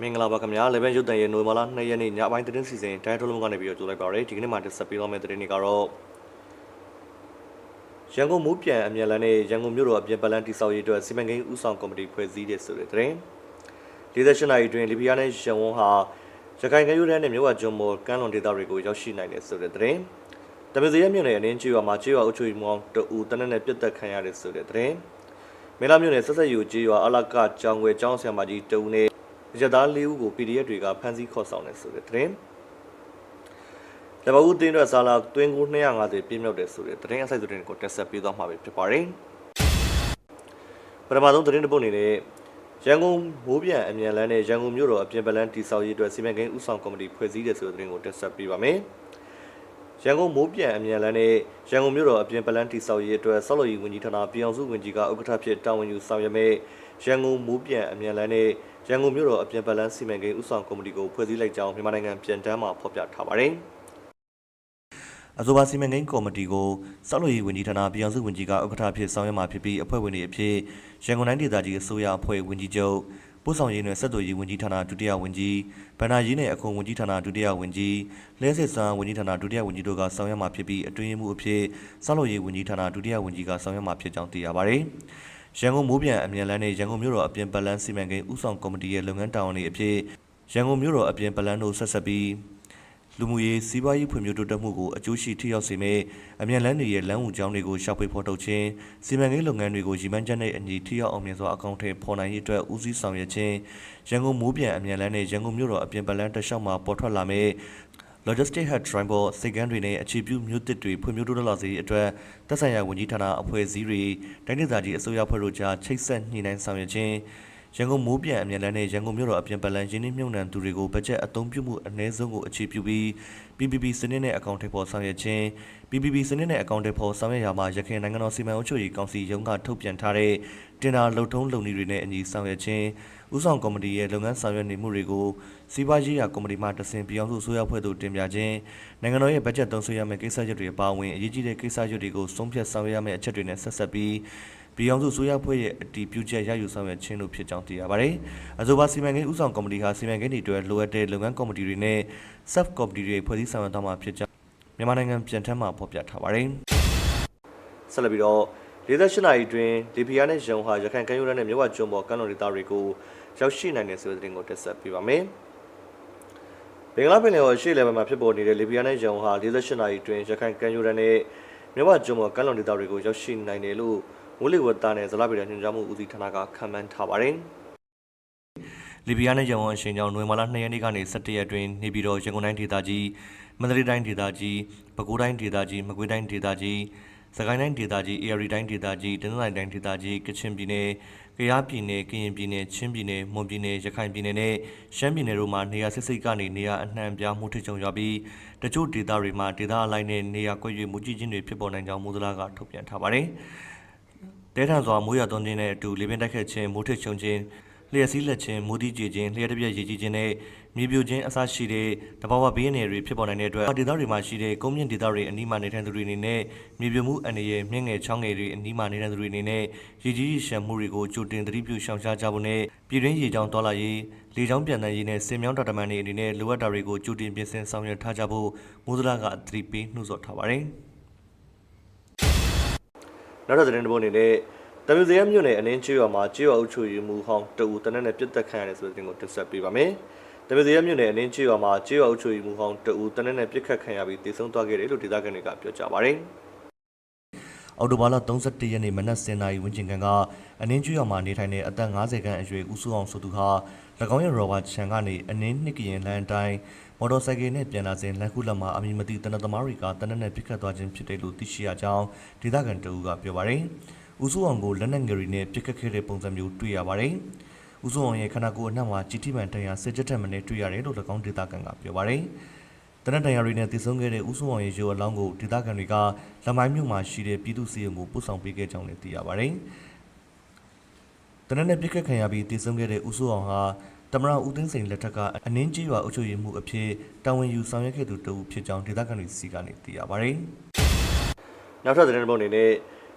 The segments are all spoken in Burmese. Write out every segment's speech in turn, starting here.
မင်္ဂလာပါခင်ဗျာလေဘန်ရုပ်တန်ရဲ့နိုဝင်ဘာလ2ရက်နေ့ညပိုင်းသတင်းစီစဉ်တိုင်းထုတ်လုံးကနေပြီးတော့ကြိုလိုက်ပါရစေဒီကနေ့မှတက်ဆက်ပေးသွားမယ့်သတင်းတွေကတော့ရန်ကုန်မူပြန်အမြန်လန်းနဲ့ရန်ကုန်မြို့တော်အပြင်ပလန်တိဆောက်ရေးအတွက်စီမံကိန်းဦးဆောင်ကော်မတီဖွဲ့စည်းတဲ့ဆိုတဲ့သတင်း48နာရီတွင်လီဘီယာနဲ့ရန်ကုန်ဟာရခိုင်ကမ်းရိုးတန်းနဲ့မြို့ဝကျွန်းပေါ်ကမ်းလွန်ဒေသတွေကိုရောက်ရှိနိုင်တဲ့ဆိုတဲ့သတင်းတမစီရမြို့နယ်အင်းကျွော်မှာကျွော်အုပ်ချုပ်ရေးမှူးတအူတနက်နဲ့ပြတ်တက်ခံရတဲ့ဆိုတဲ့သတင်းမင်းလာမြို့နယ်ဆက်ဆက်ယူကျွော်အလကကြောင်ွယ်ကျောင်းဆရာမကြီးတအူနဲ့ ရသားလေးဦးကို PDF တွေကဖမ်းဆီးခေါ်ဆောင်တယ်ဆိုတဲ့သတင်း။လဘဦးတင်းအတွက်ဇာလာတွင်းကို250ပြည့်မြောက်တယ်ဆိုတဲ့သတင်းအစိုက်သတင်းကိုတက်ဆက်ပေးသွားမှာဖြစ်ပါတယ်။ပထမဆုံးသတင်းတစ်ပုဒ်အနေနဲ့ရန်ကုန်မိုးပြန်အမြန်လန်းနဲ့ရန်ကုန်မြို့တော်အပြင်ပလန်းတိဆောက်ရေးအတွက်စီမံကိန်းဥဆောင်ကော်မတီဖွဲ့စည်းတယ်ဆိုတဲ့သတင်းကိုတက်ဆက်ပေးပါမယ်။ရန်ကုန်မိုးပြန်အမြန်လန်းနဲ့ရန်ကုန်မြို့တော်အပြင်ပလန်းတိဆောက်ရေးအတွက်ဆောက်လုပ်ရေးဝန်ကြီးဌာနပြည်အောင်စုဝန်ကြီးကဥက္ကဋ္ဌဖြစ်တာဝန်ယူဆောင်ရွက်မဲ့ ရန်ကုန်မိုးပြန်အမြန်လန်းနဲ့ရန်ကုန်မြို့တော်အပြင်ပလန်းစီမံကိန်းဥဆောင်ကော်မတီကိုဖွဲ့စည်းလိုက်ကြောင်းမြန်မာနိုင်ငံပြန်တမ်းမှာဖော်ပြထားပါတယ်။အဆိုပါစီမံကိန်းကော်မတီကိုစောက်လို့ရေးဝန်ကြီးဌာနပြည်အောင်စုဝန်ကြီးကဥက္ကဋ္ဌဖြစ်ဆောင်ရွက်မှာဖြစ်ပြီးအဖွဲ့ဝင်တွေအဖြစ်ရန်ကုန်တိုင်းဒေသကြီးအစိုးရအဖွဲ့ဝန်ကြီးချုပ်ပို့ဆောင်ရေးနဲ့ဆက်သွယ်ရေးဝန်ကြီးဌာနဒုတိယဝန်ကြီးဗဏ္ဍာရေးနဲ့အခွန်ဝန်ကြီးဌာနဒုတိယဝန်ကြီးလဲစစ်စံဝန်ကြီးဌာနဒုတိယဝန်ကြီးတို့ကဆောင်ရွက်မှာဖြစ်ပြီးအတွင်းရေးမှူးအဖြစ်စောက်လို့ရေးဝန်ကြီးဌာနဒုတိယဝန်ကြီးကဆောင်ရွက်မှာဖြစ်ကြောင်းသိရပါတယ်။ ရန်ကုန်မိုးပြန်အမြန်လန်းနဲ့ရန်ကုန်မြို့တော်အပြင်ပလန်းစီမံကိန်းဥဆောင်ကော်မတီရဲ့လုပ်ငန်းတာဝန်တွေအဖြစ်ရန်ကုန်မြို့တော်အပြင်ပလန်းတို့ဆက်ဆက်ပြီးလူမှုရေးစီးပွားရေးဖွံ့ဖြိုးတိုးတက်မှုကိုအကျိုးရှိထိရောက်စေမယ့်အမြန်လန်းတွေရဲ့လမ်းဝကြောင်းတွေကိုရှောက်ဖွေဖော်ထုတ်ခြင်းစီမံကိန်းလုပ်ငန်းတွေကိုရည်မှန်းချက်နဲ့အညီထိရောက်အောင်မြင်စွာအကောင့်ထဲပေါ်နိုင်ရေးအတွက်ဦးစီးဆောင်ရွက်ခြင်းရန်ကုန်မိုးပြန်အမြန်လန်းနဲ့ရန်ကုန်မြို့တော်အပြင်ပလန်းတစ်လျှောက်မှာပေါ်ထွက်လာမယ့် logistic head train ပေါ်စိတ်ကမ်းတွေနဲ့အခြေပြုမြို့တစ်တွေဖွံ့ဖြိုးတိုးတက်လာစေရေးအတွက်သက်ဆိုင်ရာဝန်ကြီးဌာနအဖွဲ့အစည်းတွေတိုင်းဒေသကြီးအစိုးရဖွဲ့တို့ကြားချိတ်ဆက်ညှိနှိုင်းဆောင်ရွက်ခြင်း ရန်ကုန်မိုးပြန်အမြန်လန်းနဲ့ရန်ကုန်မြို့တော်အပြင်ပလန်ရင်းနှီးမြှုပ်နှံသူတွေကိုဘတ်ဂျက်အသုံးပြုမှုအနည်းဆုံးကိုအခြေပြုပြီး PPP စနစ်နဲ့အကောင့်ထဲပေါ်ဆောင်ရွက်ခြင်း PPP စနစ်နဲ့အကောင့်ထဲပေါ်ဆောင်ရွက်ရမှာရခိုင်နိုင်ငံတော်စီမံအုပ်ချုပ်ရေးကောင်စီရုံးကထုတ်ပြန်ထားတဲ့တင်ဒါလုံထုံးလုံနည်းတွေနဲ့အညီဆောင်ရွက်ခြင်းဥဆောင်ကော်မတီရဲ့လုပ်ငန်းဆောင်ရွက်နေမှုတွေကိုစီးပွားရေးရာကော်မတီမှတဆင့်ပြောင်းစုဆိုရဖွဲ့သို့တင်ပြခြင်းနိုင်ငံတော်ရဲ့ဘတ်ဂျက်သုံးစွဲရမယ့်ကိစ္စရပ်တွေအပါအဝင်အရေးကြီးတဲ့ကိစ္စရပ်တွေကိုဆုံးဖြတ်ဆောင်ရွက်ရမယ့်အချက်တွေနဲ့ဆက်ဆက်ပြီး ပြည်အောင်စုဆိုရဖွဲ့ရဲ့အတီးပြုချက်ရယူဆောင်ရွက်ခြင်းတို့ဖြစ်ကြောင်းသိရပါတယ်။အဆိုပါစီမံကိန်းဥဆောင်ကော်မတီဟာစီမံကိန်းတွေအတွက်လိုအပ်တဲ့လုပ်ငန်းကော်မတီတွေနဲ့ sub ကော်မတီတွေဖွဲ့စည်းဆောင်ရွက်သွားမှာဖြစ်ကြောင်းမြန်မာနိုင်ငံပြန်ထမ်းမှာဖော်ပြထားပါတယ်။ဆက်လက်ပြီးတော့48နာရီတွင်လီဘီယာနဲ့ရန်ဟာရခိုင်ကမ်းရိုးတန်းနဲ့မြဝကျွန်းပေါ်ကမ်းလွန်ဒေသတွေကိုရောက်ရှိနိုင်တဲ့ဆိုတဲ့သတင်းကိုတက်ဆက်ပေးပါမယ်။ဘင်္ဂလားပင်လယ်ော်ရှေ့လယ်ပိုင်းမှာဖြစ်ပေါ်နေတဲ့လီဘီယာနဲ့ရန်ဟာ48နာရီတွင်ရခိုင်ကမ်းရိုးတန်းနဲ့မြဝကျွန်းပေါ်ကမ်းလွန်ဒေသတွေကိုရောက်ရှိနိုင်တယ်လို့ မိုးလေဝသနဲ့ဇလဗေဒညွှန်ကြားမှုဦးစီးဌာနကခန့်မှန်းထားပါတယ်။လီဘီယာနဲ့ရန်ကုန်အရှင်ကြောင့်နိုဝင်ဘာလ2ရက်နေ့ကနေ17ရက်တွင်နေပြည်တော်ရန်ကုန်တိုင်းဒေသကြီးမန္တလေးတိုင်းဒေသကြီးပဲခူးတိုင်းဒေသကြီးမကွေးတိုင်းဒေသကြီးစကိုင်းတိုင်းဒေသကြီးအေရီတိုင်းဒေသကြီးတနင်္သာရီတိုင်းဒေသကြီးကချင်ပြည်နယ်ကယားပြည်နယ်ကရင်ပြည်နယ်ချင်းပြည်နယ်မွန်ပြည်နယ်ရခိုင်ပြည်နယ်နဲ့ရှမ်းပြည်နယ်တို့မှာနေရာစစ်စိတ်ကနေနေရာအနှံ့အပြားမှုထစ်ကြုံရပြီးတချို့ဒေသတွေမှာဒေသအလိုက်နဲ့နေရာကွက်၍မူကြီးချင်းတွေဖြစ်ပေါ်နိုင်ကြောင်းမိုးစလားကထုတ်ပြန်ထားပါတယ်။ တဲထန်စွာမိုးရွာသွန်းခြင်းနဲ့အတူလေပင်တိုက်ခတ်ခြင်းမိုးထစ်ချုံခြင်းလျှက်စီးလက်ခြင်းမိုးတီးကြည်ခြင်းလျှက်တစ်ပြက်ရည်ကြီးခြင်းနဲ့မြေပြိုခြင်းအစရှိတဲ့တဘာဝဘေးအနေတွေဖြစ်ပေါ်နိုင်တဲ့အတွက်ဒေသတွေမှာရှိတဲ့ကုန်းမြင့်ဒေသတွေအနီးမှာနေထိုင်သူတွေအနေနဲ့မြေပြိုမှုအနေရဲ့မြင့်ငယ်ချောင်းငယ်တွေအနီးမှာနေထိုင်သူတွေအနေနဲ့ရည်ကြီးရည်ရှမ်းမှုတွေကိုကြိုတင်သတိပြုရှောင်ရှားကြဖို့နဲ့ပြည်တွင်းရေကြောင်းတော်လာရေးလေကြောင်းပြန်တန်းရေးနဲ့စင်မြောင်းတာတမန်တွေအနေနဲ့လိုအပ်တာတွေကိုကြိုတင်ပြင်ဆင်ဆောင်ရွက်ထားကြဖို့မိုးစလာကအသတိပေးနှိုးဆော်ထားပါတယ် နောက်တစ်သတင်းတစ်ပုဒ်အနေနဲ့တမီဇယမြို့နယ်အနင်းချေးရွာမှာချေးရွာအုပ်ချုပ်ရေးမှူးဟောင်းတအူတနက်နဲ့ပြစ်တက်ခံရတယ်ဆိုတဲ့တင်ကိုတင်ဆက်ပေးပါမယ်။တမီဇယမြို့နယ်အနင်းချေးရွာမှာချေးရွာအုပ်ချုပ်ရေးမှူးဟောင်းတအူတနက်နဲ့ပြစ်ခတ်ခံရပြီးတည်ဆုံသွားခဲ့တယ်လို့ဒေသခံတွေကပြောကြပါဗျ။အော်တိုဘာလ31ရက်နေ့မနက်10:00နာရီဝန်းကျင်ကအနင်းကျွော်မှာနေထိုင်တဲ့အသက်50ခန့်အရွယ်ဦးစုအောင်ဆိုသူဟာ၎ င်းရဲ့ရော်ဘာချန်ကနေအနင်းနှစ်ကရင်လမ်းအတိုင်းမော်တော်ဆိုင်ကယ်နဲ့ပြန်လာစဉ်လမ်းခုလက်မှာအမည်မသိတနက်သမားတွေကတနက်နဲ့ပြစ်ခတ်သွားခြင်းဖြစ်တယ်လို့သိရှိရကြောင်းဒေသခံတအူကပြောပါတယ်။ဦးစုအောင်ကိုလက်နက်ငယ်တွေနဲ့ပြစ်ခတ်ခဲ့တဲ့ပုံစံမျိုးတွေ့ရပါတယ်။ဦးစုအောင်ရဲ့ခန္ဓာကိုယ်အနှံ့မှာကြီးတိမှန်တန်ရာစစ်ချက်ထက်မင်းတွေ့ရတယ်လို့၎င်းဒေသခံကပြောပါတယ်။တနက်တန်ရာတွေနဲ့တည်ဆုံခဲ့တဲ့ဦးစုအောင်ရဲ့ရုပ်အလောင်းကိုဒေသခံတွေကလမိုင်းမြို့မှာရှိတဲ့ပြည်သူစီရင်ကိုပို့ဆောင်ပေးခဲ့ကြောင်းလည်းသိရပါတယ်။ တနက်နဲ့ပြစ်ခတ်ခံရပြီးတည်ဆုံခဲ့တဲ့ဦးစုအောင်ဟာတမရဦးသိန်းစိန်လက်ထက်ကအနင်းကြီးရွာအုပ်ချုပ်ရေးမှုအဖြစ်တာဝန်ယူဆောင်ရွက်ခဲ့သူတဦးဖြစ်ကြောင်းဒေသခံတွေစီကနေသိရပါတယ်။နောက်ထပ်သတင်းတစ်ပုဒ်အနေနဲ့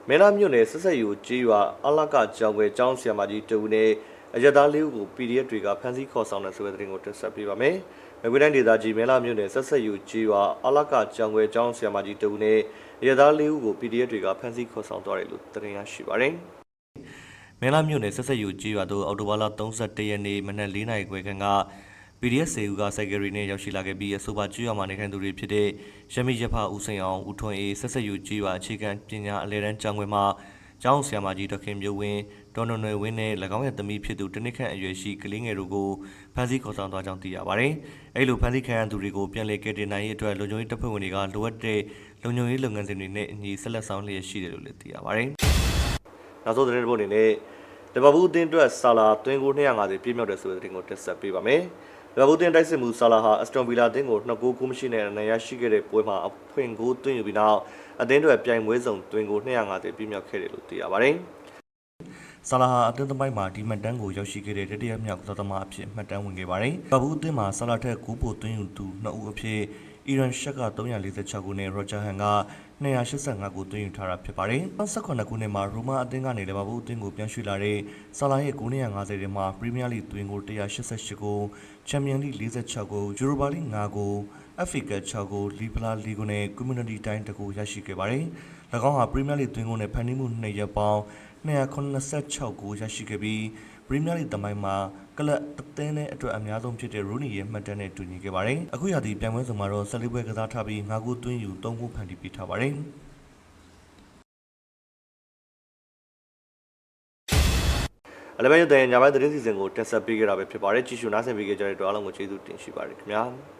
မဲလာမြို့နယ်ဆက်ဆက်ယူကြီးရွာအလကကြောင်ွယ်ကျောင်းဆရာမကြီးတဦးနဲ့အရက်သားလေးဦးကို PDF တွေကဖမ်းဆီးခေါ်ဆောင်တဲ့ဆိုတဲ့သတင်းကိုတင်ဆက်ပေးပါမယ်။မြကွေးတိုင်းဒေသကြီးမဲလာမြို့နယ်ဆက်ဆက်ယူကြီးရွာအလကကြောင်ွယ်ကျောင်းဆရာမကြီးတူနဲ့အရက်သားလေးဦးကို PDF တွေကဖမ်းဆီးခေါ်ဆောင်သွားတယ်လို့သတင်းရရှိပါတယ်။ မဲလာမြို့နယ်ဆက်ဆက်ယူကြီးရွာသို့အော်တိုဘာလ31ရက်နေ့မနက်4နာရီခွဲခန့်က PDF စေဦးကစိုက်ကယ်ရီနဲ့ရောက်ရှိလာခဲ့ပြီးအဆိုပါကျွေးရမှာနေခံသူတွေဖြစ်တဲ့ရမီရဖဦးစိန်အောင်ဦးထွန်းအေးဆက်ဆက်ယူကျွေးရအခြေခံပညာအလဲတန်းကျောင်းခွဲမှာကျောင်းဆရာမကြီးဒေါခင်မျိုးဝင်းဒေါ်နွယ်နွယ်ဝင်းနဲ့၎င်းရဲ့သမီးဖြစ်သူတနစ်ခန့်အရွယ်ရှိကလေးငယ်တို့ကိုဖမ်းဆီးခေါ်ဆောင်သွားကြောင်းသိရပါတယ်။အဲလိုဖမ်းဆီးခံရသူတွေကိုပြန်လည်ကယ်တင်နိုင်ရေးအတွက်လုံခြုံရေးတပ်ဖွဲ့ဝင်တွေကလိုအပ်တဲ့လုံခြုံရေးလုပ်ငန်းစဉ်တွေနဲ့အညီဆက်လက်ဆောင်လျက်ရှိတယ်လို့လည်းသိရပါတယ်။ နောက်ဆုံးသတင်းတစ်ပုဒ်အနေနဲ့လီဗာပူးအသင်းအတွက်ဆာလာသွင်းကို250ပြည့်မြောက်တယ်ဆိုတဲ့သတင်းကိုတင်ဆက်ပေးပါမယ်။လီဗာပူးအသင်းတိုက်စစ်မှုဆာလာဟာအက်စတွန်ဗီလာအသင်းကို2ဂိုးကူးမရှိနဲ့အနိုင်ရရှိခဲ့တဲ့ပွဲမှာအဖွင့်ဂိုးသွင်းယူပြီးနောက်အသင်းတွေပြိုင်ပွဲစုံသွင်းကို250ပြည့်မြောက်ခဲ့တယ်လို့သိရပါတယ်။ဆာလာဟာအသင်းသမိုင်းမှာဒီမှတ်တမ်းကိုရောက်ရှိခဲ့တဲ့တတိယမြောက်ကစားသမားအဖြစ်မှတ်တမ်းဝင်ခဲ့ပါတယ်။ဘာဘူးအသင်းမှာဆာလာထက်ဂိုးပိုသွင်းယူသူ2ဦးအဖြစ် အီရန်ရှက်က346ခုနဲ့ရောဂျာဟန်က285ခုသွင်းယူထားတာဖြစ်ပါတယ်။18ခုနှစ်မှာရိုမာအသင်းကနေလီဗာပူးအသင်းကိုပြန်ရွှေ့လာတဲ့ဆာလာရဲ့950ထဲမှာပရီးမီးယားလိသွင်းကို188ခုချန်ပီယံလိ46ခုယူရိုပါလိ5ခုအဖရိက6ခုလီဗလာလီဂိုနဲ့ကွန်မြူနတီတိုင်းတကူရရှိခဲ့ပါတယ်။၎င်းဟာပရီးမီးယားလိသွင်းကိုနဲ့ဖန်တီးမှု2ရက်ပေါင်း286ကိုရရှိခဲ့ပြီး ပရီးမီးယားလိတမိုင်းမှာကလပ်အသင်းနဲ့အတွက်အများဆုံးဖြစ်တဲ့ရူနီရဲ့မှတ်တမ်းနဲ့တူညီခဲ့ပါတယ်။အခုရာသီပြိုင်ပွဲစုံမှာတော့ဆက်လေးပွဲကစားထားပြီး9ဂိုးသွင်းယူ3ဂိုးဖန်တီးပေးထားပါတယ်။အလဘန်ရုပ်တဲ့ညပိုင်းသတင်းစီစဉ်ကိုတင်ဆက်ပေးကြတာပဲဖြစ်ပါတယ်ကြည့်ရှုနားဆင်ပေးကြတဲ့အတွက်အားလုံးကိုကျေးဇူးတင်ရှိပါတယ်ခင်ဗျာ။